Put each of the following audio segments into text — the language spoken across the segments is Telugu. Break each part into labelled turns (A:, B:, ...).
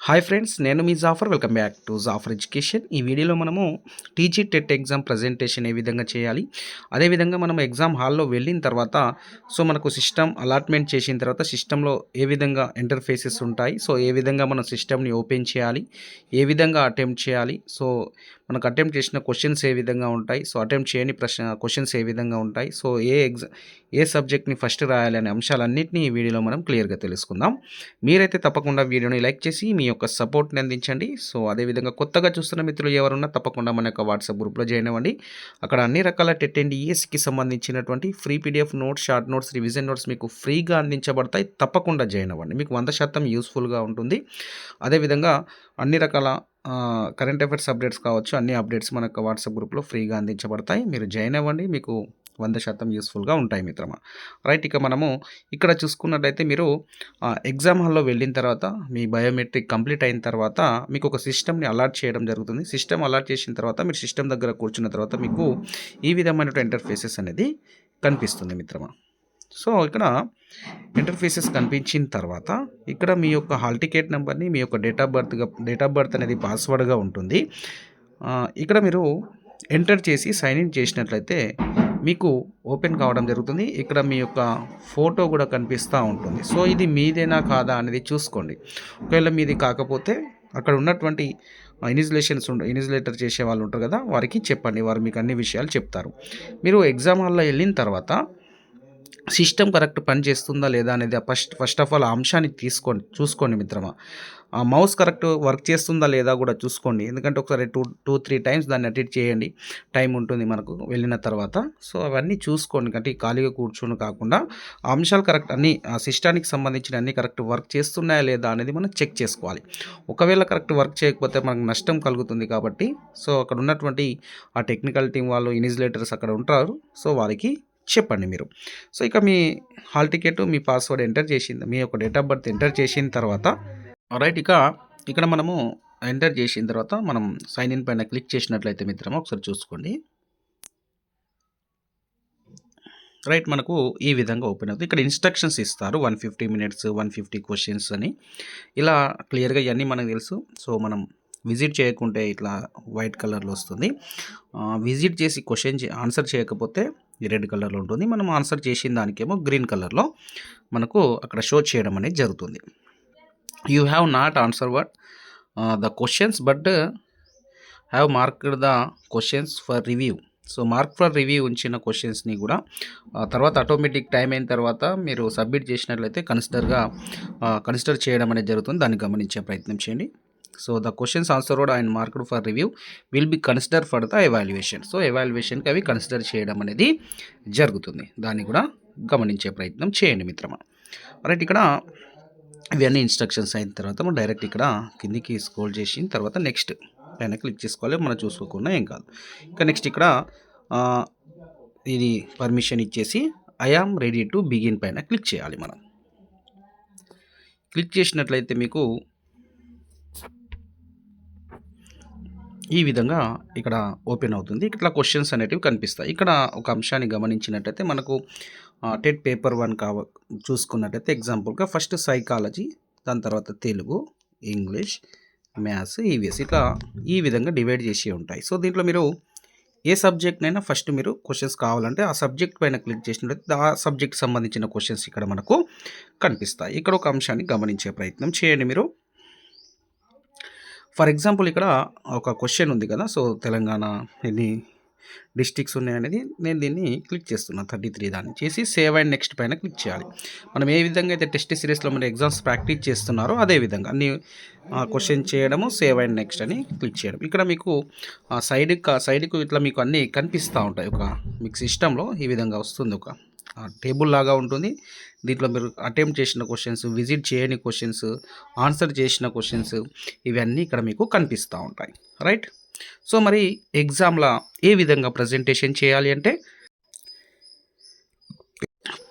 A: హాయ్ ఫ్రెండ్స్ నేను మీ Jafar welcome back to Jafar education ఈ వీడియోలో మనము టీజీ టెట్ ఎగ్జామ్ ప్రజెంటేషన్ ఏ విధంగా చేయాలి? అదేవిధంగా మనం ఎగ్జామ్ హాల్లో వెళ్ళిన తర్వాత సో మనకు సిస్టమ్ అలాట్మెంట్ చేసిన తర్వాత సిస్టంలో ఏ విధంగా ఇంటర్ఫేసెస్ ఉంటాయి? సో ఏ విధంగా మనం సిస్టమ్ని ఓపెన్ చేయాలి? ఏ విధంగా అటెంప్ట్ చేయాలి? సో మనకు అటెంప్ట్ చేసిన క్వశ్చన్స్ ఏ విధంగా ఉంటాయి? సో అటెంప్ట్ చేయని ప్రశ్న క్వశ్చన్స్ ఏ విధంగా ఉంటాయి? సో ఏ ఎగ్జామ్ ఏ సబ్జెక్ట్ని ఫస్ట్ రాయాలి అనే అంశాలన్నింటినీ ఈ వీడియోలో మనం క్లియర్గా తెలుసుకుందాం. మీరైతే తప్పకుండా వీడియోని లైక్ చేసి మీ యొక్క సపోర్ట్ని అందించండి. సో అదేవిధంగా కొత్తగా చూస్తున్న మిత్రులు ఎవరున్నా తప్పకుండా మన యొక్క వాట్సాప్ గ్రూప్లో జాయిన్ అవ్వండి. అక్కడ అన్ని రకాల టెట్ అండ్ ఈఎస్కి సంబంధించినటువంటి free PDF notes short notes revision notes మీకు ఫ్రీగా అందించబడతాయి. తప్పకుండా జాయిన్ అవ్వండి. మీకు వంద శాతం యూస్ఫుల్గా ఉంటుంది. అదేవిధంగా అన్ని రకాల కరెంట్ అఫైర్స్ అప్డేట్స్ కావచ్చు అన్ని అప్డేట్స్ మన యొక్క వాట్సాప్ గ్రూప్లో ఫ్రీగా అందించబడతాయి. మీరు జాయిన్ అవ్వండి. మీకు వంద శాతం యూస్ఫుల్గా ఉంటాయి మిత్రమా? రైట్ ఇక మనము ఇక్కడ చూసుకున్నట్లయితే మీరు ఎగ్జామ్ హాల్లో వెళ్ళిన తర్వాత మీ బయోమెట్రిక్ కంప్లీట్ అయిన తర్వాత మీకు ఒక సిస్టమ్ని అలాట్ చేయడం జరుగుతుంది. సిస్టమ్ అలాట్ చేసిన తర్వాత మీరు సిస్టమ్ దగ్గర కూర్చున్న తర్వాత మీకు ఈ విధమైన ఇంటర్ఫేసెస్ అనేది కనిపిస్తుంది మిత్రమా? సో ఇక్కడ ఇంటర్ఫేసెస్ కనిపించిన తర్వాత ఇక్కడ మీ యొక్క హాల్ టికెట్ నెంబర్ని మీ యొక్క డేట్ ఆఫ్ బర్త్గా డేట్ ఆఫ్ బర్త్ అనేది పాస్వర్డ్గా ఉంటుంది. ఇక్కడ మీరు ఎంటర్ చేసి సైన్ ఇన్ చేసినట్లయితే మీకు ఓపెన్ కావడం జరుగుతుంది. ఇక్కడ మీ యొక్క ఫోటో కూడా కనిపిస్తూ ఉంటుంది. సో ఇది మీదేనా కాదా అనేది చూసుకోండి. ఒకవేళ మీది కాకపోతే అక్కడ ఉన్నటువంటి ఇనిజిలేషన్స్ ఉండ ఇనిజిలేటర్ చేసే వాళ్ళు ఉంటారు కదా వారికి చెప్పండి. వారు మీకు అన్ని విషయాలు చెప్తారు. మీరు ఎగ్జామ్ హాల్లో వెళ్ళిన తర్వాత సిస్టమ్ కరెక్ట్ పని చేస్తుందా లేదా అనేది ఫస్ట్ ఫస్ట్ ఆఫ్ ఆల్ ఆ అంశాన్ని తీసుకోండి చూసుకోండి మిత్రమా. ఆ మౌస్ కరెక్ట్ వర్క్ చేస్తుందా లేదా కూడా చూసుకోండి. ఎందుకంటే ఒకసారి టూ టూ త్రీ టైమ్స్ దాన్ని అటెండ్ చేయండి. టైం ఉంటుంది మనకు వెళ్ళిన తర్వాత. సో అవన్నీ చూసుకోండి. అంటే ఖాళీగా కూర్చొని కాకుండా ఆ అంశాలు కరెక్ట్ అన్ని ఆ సిస్టానికి సంబంధించిన అన్ని కరెక్ట్ వర్క్ చేస్తున్నాయా లేదా అనేది మనం చెక్ చేసుకోవాలి. ఒకవేళ కరెక్ట్ వర్క్ చేయకపోతే మనకు నష్టం కలుగుతుంది కాబట్టి సో అక్కడ ఉన్నటువంటి ఆ టెక్నికల్ టీం వాళ్ళు ఇనిజిలేటర్స్ అక్కడ ఉంటారు. సో వారికి చెప్పండి మీరు. సో ఇక మీ హాల్ టికెట్ మీ పాస్వర్డ్ ఎంటర్ చేసింది మీ యొక్క డేట్ ఆఫ్ బర్త్ ఎంటర్ చేసిన తర్వాత రైట్ ఇక ఇక్కడ మనము ఎంటర్ చేసిన తర్వాత మనం సైన్ ఇన్ పైన క్లిక్ చేసినట్లయితే మిత్రమో ఒకసారి చూసుకోండి. రైట్ మనకు ఈ విధంగా ఓపెన్ అవుతుంది. ఇక్కడ ఇన్స్ట్రక్షన్స్ ఇస్తారు one fifty minutes one fifty questions అని. ఇలా క్లియర్గా ఇవన్నీ మనకు తెలుసు. సో మనం విజిట్ చేయకుంటే ఇట్లా వైట్ కలర్లో వస్తుంది. విజిట్ చేసి క్వశ్చన్ ఆన్సర్ చేయకపోతే రెడ్ కలర్లో ఉంటుంది. మనం ఆన్సర్ చేసిన దానికేమో గ్రీన్ కలర్లో మనకు అక్కడ షో చేయడం అనేది జరుగుతుంది. You have not answer what the questions but have marked the questions for review. So mark for review ఉంచిన క్వశ్చన్స్ని కూడా తర్వాత ఆటోమేటిక్ టైం అయిన తర్వాత మీరు సబ్మిట్ చేసినట్లయితే కన్సిడర్గా కన్సిడర్ చేయడం అనేది జరుగుతుంది. దాన్ని గమనించే ప్రయత్నం చేయండి. సో ద క్వశ్చన్స్ ఆన్సర్ కూడా ఆయన marked for review will be consider for the evaluation so ఎవాల్యుయేషన్కి అవి కన్సిడర్ చేయడం అనేది జరుగుతుంది. దాన్ని కూడా గమనించే ప్రయత్నం చేయండి మిత్రమా. రైట్ ఇక్కడ ఇవన్నీ ఇన్స్ట్రక్షన్స్ అయిన తర్వాత మనం డైరెక్ట్ ఇక్కడ కిందికి స్క్రోల్ చేసిన తర్వాత నెక్స్ట్ పైన క్లిక్ చేసుకోవాలి. మనం చూసుకోకుండా ఏం కాదు. ఇంకా నెక్స్ట్ ఇక్కడ ఇది పర్మిషన్ ఇచ్చేసి I am ready to begin పైన క్లిక్ చేయాలి మనం. క్లిక్ చేసినట్లయితే మీకు ఈ విధంగా ఇక్కడ ఓపెన్ అవుతుంది. ఇట్లా క్వశ్చన్స్ అనేటివి కనిపిస్తాయి. ఇక్కడ ఒక అంశాన్ని గమనించినట్టయితే మనకు టెట్ పేపర్ వన్ కావ చూసుకున్నట్టయితే ఎగ్జాంపుల్గా ఫస్ట్ సైకాలజీ దాని తర్వాత తెలుగు ఇంగ్లీష్ మ్యాథ్స్ ఈవీఎస్ ఇట్లా ఈ విధంగా డివైడ్ చేసి ఉంటాయి. సో దీంట్లో మీరు ఏ సబ్జెక్ట్నైనా ఫస్ట్ మీరు క్వశ్చన్స్ కావాలంటే ఆ సబ్జెక్ట్ పైన క్లిక్ చేసినట్లయితే ఆ సబ్జెక్ట్ సంబంధించిన క్వశ్చన్స్ ఇక్కడ మనకు కనిపిస్తాయి. ఇక్కడ ఒక అంశాన్ని గమనించే ప్రయత్నం చేయండి మీరు. ఫర్ ఎగ్జాంపుల్ ఇక్కడ ఒక క్వశ్చన్ ఉంది కదా సో తెలంగాణ ఎన్ని డిస్టిక్స్ ఉన్నాయనేది నేను దీన్ని క్లిక్ చేస్తున్నాను థర్టీ త్రీ దాన్ని చేసి సేవ్ అండ్ నెక్స్ట్ పైన క్లిక్ చేయాలి. మనం ఏ విధంగా అయితే టెస్ట్ సిరీస్లో మన ఎగ్జామ్స్ ప్రాక్టీస్ చేస్తున్నారో అదే విధంగా అన్ని క్వశ్చన్ చేయడము సేవ్ అండ్ నెక్స్ట్ అని క్లిక్ చేయడం. ఇక్కడ మీకు సైడ్కి సైడ్కు ఇట్లా మీకు అన్నీ కనిపిస్తూ ఉంటాయి ఒక మీకు సిస్టంలో ఈ విధంగా వస్తుంది ఒక టేబుల్ లాగా ఉంటుంది. దీంట్లో మీరు అటెంప్ట్ చేసిన క్వశ్చన్స్ విజిట్ చేయని క్వశ్చన్స్ ఆన్సర్ చేసిన క్వశ్చన్స్ ఇవన్నీ ఇక్కడ మీకు కనిపిస్తూ ఉంటాయి. రైట్? సో మరి ఎగ్జామ్లో ఏ విధంగా ప్రజెంటేషన్ చేయాలి అంటే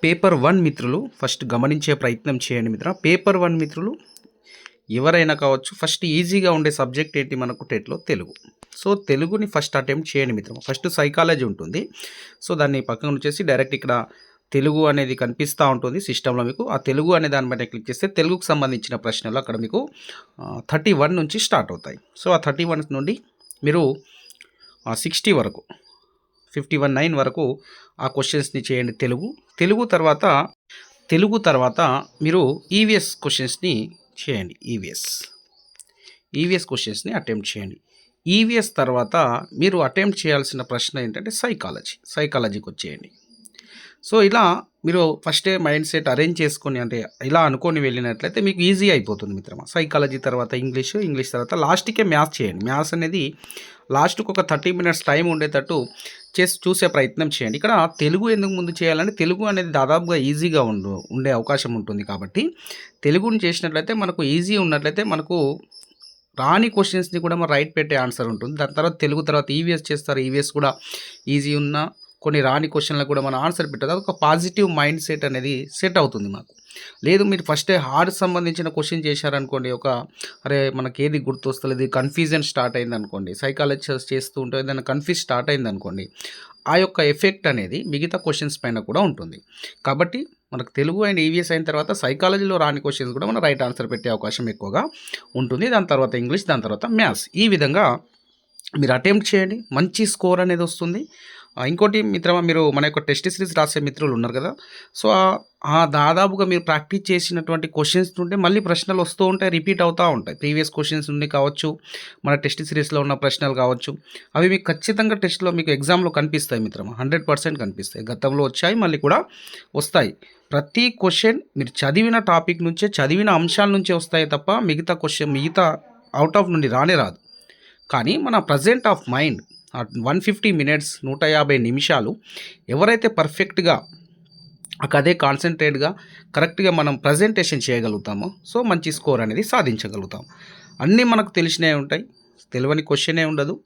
A: పేపర్ వన్ మిత్రులు ఫస్ట్ గమనించే ప్రయత్నం చేయండి మిత్ర పేపర్ వన్ మిత్రులు ఎవరైనా కావచ్చు ఫస్ట్ ఈజీగా ఉండే సబ్జెక్ట్ ఏంటి మనకు టెట్లో? తెలుగు. సో తెలుగుని ఫస్ట్ అటెంప్ట్ చేయండి మిత్రం ఫస్ట్ సైకాలజీ ఉంటుంది. సో దాన్ని పక్కన వచ్చేసి డైరెక్ట్ ఇక్కడ తెలుగు అనేది కనిపిస్తూ ఉంటుంది సిస్టంలో మీకు. ఆ తెలుగు అనే దాని మీద క్లిక్ చేస్తే తెలుగుకు సంబంధించిన ప్రశ్నలు అక్కడ మీకు థర్టీ వన్ నుంచి స్టార్ట్ అవుతాయి. సో ఆ థర్టీ వన్ నుండి మీరు సిక్స్టీ వరకు ఫిఫ్టీ వన్ నైన్ వరకు ఆ క్వశ్చన్స్ని చేయండి తెలుగు. తెలుగు తర్వాత తెలుగు తర్వాత మీరు ఈవీఎస్ క్వశ్చన్స్ని చేయండి ఈవీఎస్ ఈవీఎస్ క్వశ్చన్స్ని అటెంప్ట్ చేయండి. ఈవీఎస్ తర్వాత మీరు అటెంప్ట్ చేయాల్సిన ప్రశ్న ఏంటంటే సైకాలజీ సైకాలజీకి వచ్చేయండి సో ఇలా మీరు ఫస్టే మైండ్ సెట్ అరేంజ్ చేసుకొని అంటే ఇలా అనుకొని వెళ్ళినట్లయితే మీకు ఈజీ అయిపోతుంది మిత్రమా. సైకాలజీ తర్వాత ఇంగ్లీష్ ఇంగ్లీష్ తర్వాత లాస్ట్కే మ్యాథ్స్ చేయండి. మ్యాథ్స్ అనేది లాస్ట్కి ఒక థర్టీ మినిట్స్ టైం ఉండేటట్టు చేసి చూసే ప్రయత్నం చేయండి. ఇక్కడ తెలుగు ఎందుకు ముందు చేయాలంటే తెలుగు అనేది దాదాపుగా ఈజీగా ఉండు ఉండే అవకాశం ఉంటుంది కాబట్టి తెలుగుని చేసినట్లయితే మనకు ఈజీ ఉన్నట్లయితే మనకు రాని క్వశ్చన్స్ని కూడా మనం రైట్ పెట్టే ఆన్సర్ ఉంటుంది. దాని తర్వాత తెలుగు తర్వాత ఈవీఎస్ చేస్తారు. ఈవీఎస్ కూడా ఈజీ ఉన్నా కొన్ని రాని క్వశ్చన్లకు కూడా మనం ఆన్సర్ పెట్టదు అది ఒక పాజిటివ్ మైండ్ సెట్ అనేది సెట్ అవుతుంది మాకు. లేదు మీరు ఫస్టే హార్డ్ సంబంధించిన క్వశ్చన్ చేశారనుకోండి ఒక అరే మనకి ఏది గుర్తొస్తలేదు కన్ఫ్యూజన్ స్టార్ట్ అయింది అనుకోండి సైకాలజీ చేస్తూ ఉంటే ఏదైనా కన్ఫ్యూజ్ స్టార్ట్ అయింది అనుకోండి ఆ యొక్క ఎఫెక్ట్ అనేది మిగతా క్వశ్చన్స్ పైన కూడా ఉంటుంది. కాబట్టి మనకు తెలుగు అండ్ ఈవీఎస్ అయిన తర్వాత సైకాలజీలో రాని క్వశ్చన్స్ కూడా మనం రైట్ ఆన్సర్ పెట్టే అవకాశం ఎక్కువగా ఉంటుంది. దాని తర్వాత ఇంగ్లీష్ దాని తర్వాత మ్యాథ్స్ ఈ విధంగా మీరు అటెంప్ట్ చేయండి. మంచి స్కోర్ అనేది వస్తుంది. ఇంకోటి మిత్రమా మీరు మన యొక్క టెస్ట్ సిరీస్ రాసే మిత్రులు ఉన్నారు కదా. సో ఆ- దాదాపుగా మీరు ప్రాక్టీస్ చేసినటువంటి క్వశ్చన్స్ నుండి మళ్ళీ ప్రశ్నలు వస్తూ ఉంటాయి రిపీట్ అవుతూ ఉంటాయి. ప్రీవియస్ క్వశ్చన్స్ నుండి కావచ్చు మన టెస్ట్ సిరీస్లో ఉన్న ప్రశ్నలు కావచ్చు. అవి మీకు ఖచ్చితంగా టెస్ట్లో మీకు ఎగ్జామ్లో కనిపిస్తాయి మిత్రమా. హండ్రెడ్ పర్సెంట్ కనిపిస్తాయి. గతంలో వచ్చాయి మళ్ళీ కూడా వస్తాయి. ప్రతి క్వశ్చన్ మీరు చదివిన టాపిక్ నుంచే చదివిన అంశాల నుంచే వస్తాయి తప్ప మిగతా క్వశ్చన్ మిగతా అవుట్ ఆఫ్ నుండి రానే రాదు. కానీ మన present of mind one fifty minutes నూట యాభై నిమిషాలు ఎవరైతే పర్ఫెక్ట్గా అదే కాన్సన్ట్రేట్గా కరెక్ట్గా మనం ప్రజెంటేషన్ చేయగలుగుతామో సో మంచి స్కోర్ అనేది సాధించగలుగుతాం. అన్నీ మనకు తెలిసినవి ఉంటాయి తెలియని క్వశ్చనే ఉండదు.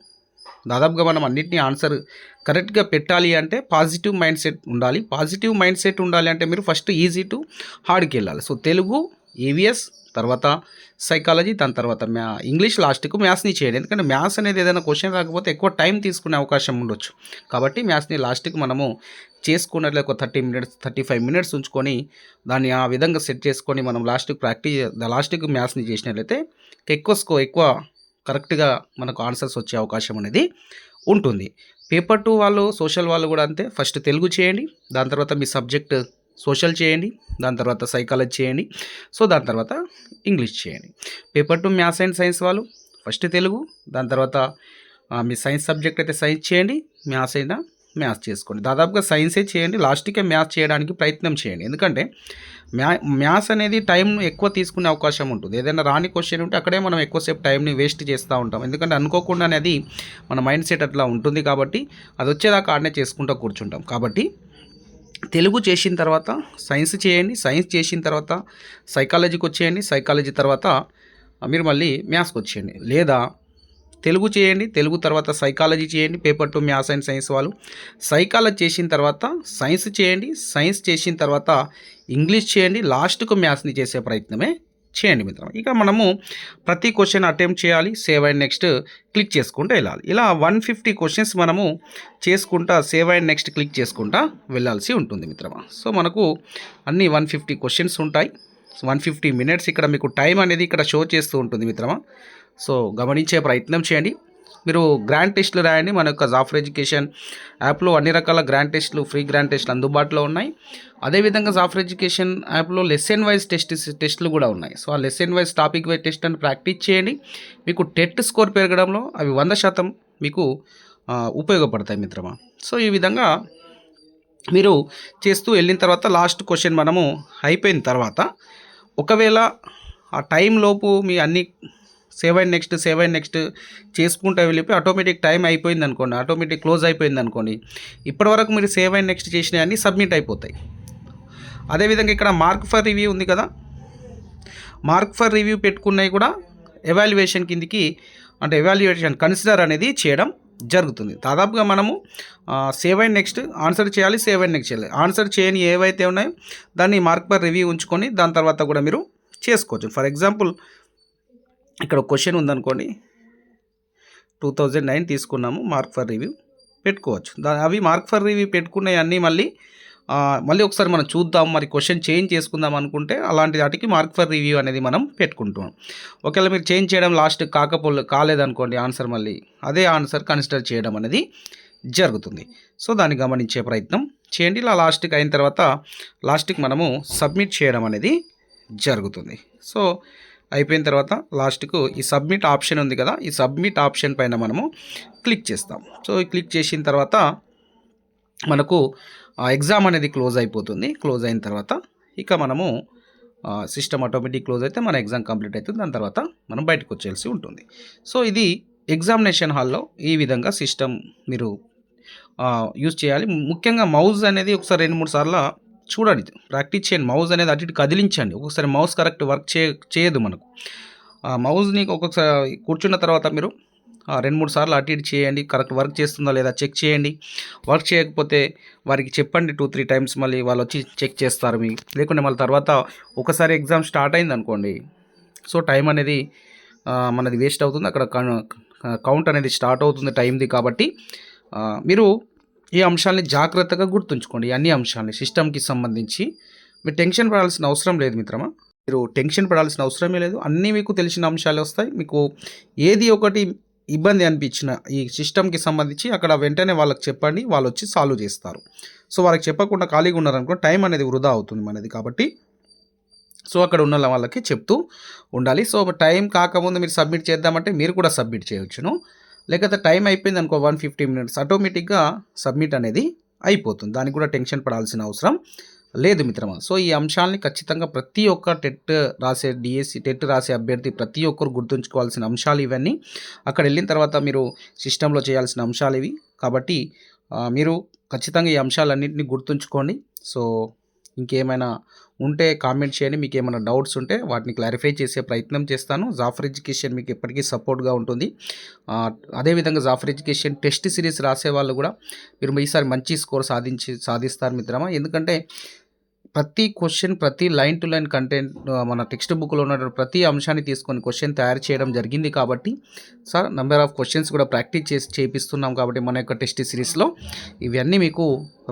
A: దాదాపుగా మనం అన్నింటినీ ఆన్సర్ కరెక్ట్గా పెట్టాలి అంటే పాజిటివ్ మైండ్ సెట్ ఉండాలి. పాజిటివ్ మైండ్ సెట్ ఉండాలి అంటే మీరు ఫస్ట్ ఈజీ టు హార్డ్కి వెళ్ళాలి. సో తెలుగు ఈవిఎస్ తర్వాత సైకాలజీ దాని తర్వాత మ్యా ఇంగ్లీష్ లాస్ట్కు మ్యాథ్స్ని చేయండి. ఎందుకంటే మ్యాథ్స్ అనేది ఏదైనా క్వశ్చన్ రాకపోతే ఎక్కువ టైం తీసుకునే అవకాశం ఉండొచ్చు. కాబట్టి మ్యాథ్స్ని లాస్ట్కి మనము చేసుకున్నట్లే ఒక thirty minutes thirty five minutes ఉంచుకొని దాన్ని ఆ విధంగా సెట్ చేసుకొని మనం లాస్ట్కి ప్రాక్టీస్ లాస్ట్కి మ్యాథ్స్ని చేసినట్లయితే ఎక్కువ స్కో ఎక్కువ కరెక్ట్గా మనకు ఆన్సర్స్ వచ్చే అవకాశం అనేది ఉంటుంది. పేపర్ టూ వాళ్ళు సోషల్ వాళ్ళు కూడా అంతే. ఫస్ట్ తెలుగు చేయండి. దాని తర్వాత మీ సబ్జెక్ట్ సోషల్ చేయండి దాని తర్వాత సైకాలజీ చేయండి సో దాని తర్వాత ఇంగ్లీష్ చేయండి. Paper two maths and science వాళ్ళు ఫస్ట్ తెలుగు దాని తర్వాత మీ సైన్స్ సబ్జెక్ట్ అయితే సైన్స్ చేయండి మ్యాథ్స్ అయినా మ్యాథ్స్ చేసుకోండి. దాదాపుగా సైన్సే చేయండి లాస్ట్కే మ్యాథ్స్ చేయడానికి ప్రయత్నం చేయండి. ఎందుకంటే మ్యా మ్యాథ్స్ అనేది టైం ఎక్కువ తీసుకునే అవకాశం ఉంటుంది. ఏదైనా రాని క్వశ్చన్ ఉంటే అక్కడే మనం ఎక్కువసేపు టైంని వేస్ట్ చేస్తూ ఉంటాం. ఎందుకంటే అనుకోకుండానే అది మన మైండ్ సెట్ అట్లా ఉంటుంది కాబట్టి అది వచ్చేదాకా ఆడనే చేసుకుంటూ కూర్చుంటాం. కాబట్టి తెలుగు చేసిన తర్వాత సైన్స్ చేయండి సైన్స్ చేసిన తర్వాత సైకాలజీకి వచ్చేయండి సైకాలజీ తర్వాత మీరు మళ్ళీ మ్యాథ్స్కి వచ్చేయండి. లేదా తెలుగు చేయండి తెలుగు తర్వాత సైకాలజీ చేయండి paper two maths and science వాళ్ళు. సైకాలజీ చేసిన తర్వాత సైన్స్ చేయండి సైన్స్ చేసిన తర్వాత ఇంగ్లీష్ చేయండి లాస్ట్కు మ్యాథ్స్ని చేసే ప్రయత్నమే చేయండి మిత్రం ఇక మనము ప్రతి క్వశ్చన్ అటెంప్ట్ చేయాలి సేవ్ అండ్ నెక్స్ట్ క్లిక్ చేసుకుంటూ వెళ్ళాలి. ఇలా వన్ ఫిఫ్టీ క్వశ్చన్స్ మనము చేసుకుంటా సేవ్ అండ్ నెక్స్ట్ క్లిక్ చేసుకుంటా వెళ్ళాల్సి ఉంటుంది మిత్రమా. సో మనకు అన్ని వన్ ఫిఫ్టీ క్వశ్చన్స్ ఉంటాయి. వన్ ఫిఫ్టీ మినిట్స్ ఇక్కడ మీకు టైం అనేది ఇక్కడ షో చేస్తూ ఉంటుంది మిత్రమా. సో గమనించే ప్రయత్నం చేయండి. మీరు గ్రాండ్ టెస్ట్లు రాయండి. మన యొక్క జాఫర్ ఎడ్యుకేషన్ యాప్లో అన్ని రకాల గ్రాండ్ టెస్ట్లు ఫ్రీ గ్రాండ్ టెస్ట్లు అందుబాటులో ఉన్నాయి. అదేవిధంగా జాఫర్ ఎడ్యుకేషన్ యాప్లో లెసన్ వైజ్ టెస్ట్ టెస్ట్లు కూడా ఉన్నాయి. సో ఆ lesson wise topic wise test అని ప్రాక్టీస్ చేయండి. మీకు టెట్ స్కోర్ పెరగడంలో అవి వంద శాతం మీకు ఉపయోగపడతాయి మిత్రమా? సో ఈ విధంగా మీరు చేస్తూ వెళ్ళిన తర్వాత లాస్ట్ క్వశ్చన్ మనము అయిపోయిన తర్వాత ఒకవేళ ఆ టైంలోపు మీ అన్ని save and next save and next చేసుకుంటూ వెళ్ళిపోయి ఆటోమేటిక్ టైం అయిపోయింది అనుకోండి. ఆటోమేటిక్ క్లోజ్ అయిపోయింది అనుకోండి. ఇప్పటివరకు మీరు సేవ్ అండ్ నెక్స్ట్ చేసినవి అన్నీ సబ్మిట్ అయిపోతాయి. అదేవిధంగా ఇక్కడ మార్క్ ఫర్ రివ్యూ ఉంది కదా? మార్క్ ఫర్ రివ్యూ పెట్టుకున్నవి కూడా ఎవాల్యుయేషన్ కిందికి అంటే ఎవాల్యుయేషన్ కన్సిడర్ అనేది చేయడం జరుగుతుంది. దాదాపుగా మనము సేవ్ అండ్ నెక్స్ట్ ఆన్సర్ చేయాలి సేవ్ అండ్ నెక్స్ట్ చేయాలి. ఆన్సర్ చేయని ఏవైతే ఉన్నాయో దాన్ని మార్క్ ఫర్ రివ్యూ ఉంచుకొని దాని తర్వాత కూడా మీరు చేసుకోవచ్చు. ఫర్ ఎగ్జాంపుల్ ఇక్కడ క్వశ్చన్ ఉందనుకోండి. టూ థౌజండ్ నైన్ తీసుకున్నాము మార్క్ ఫర్ రివ్యూ పెట్టుకోవచ్చు. దా అవి మార్క్ ఫర్ రివ్యూ పెట్టుకునే అన్నీ మళ్ళీ మళ్ళీ ఒకసారి మనం చూద్దాం మరి క్వశ్చన్ చేంజ్ చేసుకుందాం అనుకుంటే అలాంటి వాటికి మార్క్ ఫర్ రివ్యూ అనేది మనం పెట్టుకుంటాం ఒకవేళ మీరు చేంజ్ చేయడం లాస్ట్ కాకపో కాలేదనుకోండి ఆన్సర్ మళ్ళీ అదే ఆన్సర్ కన్సిడర్ చేయడం అనేది జరుగుతుంది. సో దాన్ని గమనించే ప్రయత్నం చేయండి. ఇలా లాస్ట్కి అయిన తర్వాత లాస్ట్కి మనము సబ్మిట్ చేయడం అనేది జరుగుతుంది. సో అయిపోయిన తర్వాత లాస్ట్కు ఈ సబ్మిట్ ఆప్షన్ ఉంది కదా ఈ సబ్మిట్ ఆప్షన్ పైన మనము క్లిక్ చేస్తాం సో క్లిక్ చేసిన తర్వాత మనకు ఎగ్జామ్ అనేది క్లోజ్ అయిపోతుంది. క్లోజ్ అయిన తర్వాత ఇక మనము సిస్టమ్ ఆటోమేటిక్ క్లోజ్ అయితే మన ఎగ్జామ్ కంప్లీట్ అవుతుంది. దాని తర్వాత మనం బయటకు వచ్చేయాల్సి ఉంటుంది. సో ఇది ఎగ్జామినేషన్ హాల్లో ఈ విధంగా సిస్టమ్ మీరు యూజ్ చేయాలి. ముఖ్యంగా మౌజ్ అనేది ఒకసారి రెండు మూడు సార్లు చూడండి ప్రాక్టీస్ చేయండి మౌస్ అనేది అటు ఇటు కదిలించండి. ఒక్కొక్కసారి మౌస్ కరెక్ట్ వర్క్ చే చేయదు మనకు. ఆ మౌజ్ని ఒక్కొక్కసారి కూర్చున్న తర్వాత మీరు రెండు మూడు సార్లు అటు ఇటు చేయండి. కరెక్ట్ వర్క్ చేస్తుందా లేదా చెక్ చేయండి. వర్క్ చేయకపోతే వారికి చెప్పండి టూ త్రీ టైమ్స్ మళ్ళీ వాళ్ళు వచ్చి చెక్ చేస్తారు మీ. లేకుంటే మళ్ళీ తర్వాత ఒకసారి ఎగ్జామ్ స్టార్ట్ అయింది అనుకోండి సో టైం అనేది మనది వేస్ట్ అవుతుంది. అక్కడ కౌంట్ అనేది స్టార్ట్ అవుతుంది టైంది కాబట్టి మీరు ఈ అంశాలని జాగ్రత్తగా గుర్తుంచుకోండి. అన్ని అంశాలని సిస్టమ్కి సంబంధించి మీరు టెన్షన్ పడాల్సిన అవసరం లేదు మిత్రమా? మీరు టెన్షన్ పడాల్సిన అవసరమే లేదు. అన్నీ మీకు తెలిసిన అంశాలు వస్తాయి. మీకు ఏది ఒకటి ఇబ్బంది అనిపించిన ఈ సిస్టమ్కి సంబంధించి అక్కడ వెంటనే వాళ్ళకి చెప్పండి. వాళ్ళు వచ్చి సాల్వ్ చేస్తారు. సో వాళ్ళకి చెప్పకుండా ఖాళీగా ఉన్నారనుకో టైం అనేది వృధా అవుతుంది మనది కాబట్టి. సో అక్కడ ఉన్న వాళ్ళకి చెప్తూ ఉండాలి. సో టైం కాకముందు మీరు సబ్మిట్ చేద్దామంటే మీరు కూడా సబ్మిట్ చేయవచ్చును లేకపోతే టైం అయిపోయింది అనుకో వన్ ఫిఫ్టీ మినిట్స్ ఆటోమేటిక్గా సబ్మిట్ అనేది అయిపోతుంది. దానికి కూడా టెన్షన్ పడాల్సిన అవసరం లేదు మిత్రమా. సో ఈ అంశాలని ఖచ్చితంగా ప్రతి ఒక్క టెట్ రాసే డిఎస్సి టెట్ రాసే అభ్యర్థి ప్రతి ఒక్కరు గుర్తుంచుకోవాల్సిన అంశాలు ఇవన్నీ అక్కడ వెళ్ళిన తర్వాత మీరు సిస్టంలో చేయాల్సిన అంశాలు ఇవి. కాబట్టి మీరు ఖచ్చితంగా ఈ అంశాలన్నింటినీ గుర్తుంచుకోండి. సో ఇంకేమైనా ఉంటే కామెంట్ చేయండి. మీకు ఏమైనా డౌట్స్ ఉంటే వాటిని క్లారిఫై చేసే ప్రయత్నం చేస్తాను. జాఫర్ ఎడ్యుకేషన్ మీకు ఎప్పటికీ సపోర్ట్గా ఉంటుంది. అదేవిధంగా జాఫర్ ఎడ్యుకేషన్ టెస్ట్ సిరీస్ రాసే వాళ్ళు కూడా మీరు ఈసారి మంచి స్కోర్ సాధించి సాధిస్తారు మిత్రమా. ఎందుకంటే ప్రతి క్వశ్చన్ ప్రతి లైన్ టు లైన్ కంటెంట్ మన టెక్స్ట్ బుక్లో ఉన్న ప్రతి అంశాన్ని తీసుకొని క్వశ్చన్ తయారు చేయడం జరిగింది కాబట్టి సార్ నెంబర్ ఆఫ్ క్వశ్చన్స్ కూడా ప్రాక్టీస్ చేసి చేపిస్తున్నాం కాబట్టి మన యొక్క టెస్ట్ సిరీస్లో ఇవన్నీ మీకు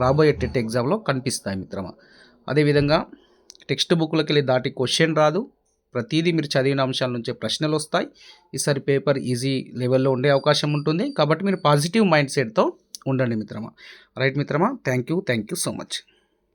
A: రాబోయే టెట్ ఎగ్జామ్లో కనిపిస్తాయి మిత్రమా. అదేవిధంగా టెక్స్ట్ బుక్లోకి వెళ్ళి దాటి క్వశ్చన్ రాదు. ప్రతిదీ మీరు చదివిన అంశాల నుంచే ప్రశ్నలు వస్తాయి. ఈసారి పేపర్ ఈజీ లెవెల్లో ఉండే అవకాశం ఉంటుంది. కాబట్టి మీరు పాజిటివ్ మైండ్ సెట్తో ఉండండి మిత్రమా. రైట్ మిత్రమా thank you thank you so much.